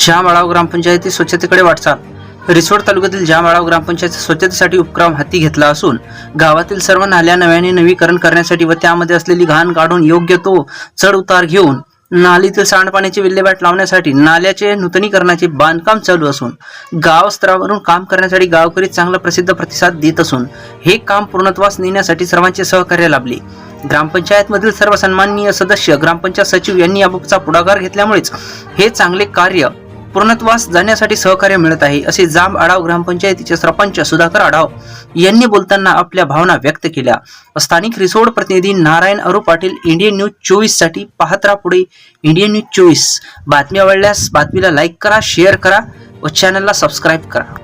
जामआळाव ग्रामपंचायती स्वच्छतेकडे वाटचाल. रिसोड तालुक्यातील जामआळाव ग्रामपंचायत स्वच्छतेसाठी उपक्रम हाती घेतला असून गावातील सर्व नाल्या नव्याने नवीकरण करण्यासाठी व त्यामध्ये असलेली घाण काढून योग्य तो चढ उतार घेऊन नालीतील सांडपाण्याची विल्हेवाट लावण्यासाठी नाल्याचे नूतनीकरणाचे बांधकाम चालू असून गाव स्तरावरून काम करण्यासाठी गावकरी चांगला प्रसिद्ध प्रतिसाद देत असून हे काम पूर्णत्वास नेण्यासाठी सर्वांचे सहकार्य लाभले. ग्रामपंचायतमधील सर्व सन्माननीय सदस्य ग्रामपंचायत सचिव यांनी याबाबतचा पुढाकार घेतल्यामुळेच हे चांगले कार्य पूर्णत्वास जाण्यासाठी सहकार्य मिळत आहे असे जांब आढाव ग्रामपंचायतीचे सरपंच सुधाकर आढाव यांनी बोलताना आपल्या भावना व्यक्त केल्या. स्थानिक रिसोड प्रतिनिधी नारायण अरू पाटील इंडियन न्यूज चोवीससाठी पाहत पुढे इंडियन न्यूज चोवीस. बातमी आवडल्यास बातमीला लाईक करा शेअर करा व चॅनलला सबस्क्राईब करा.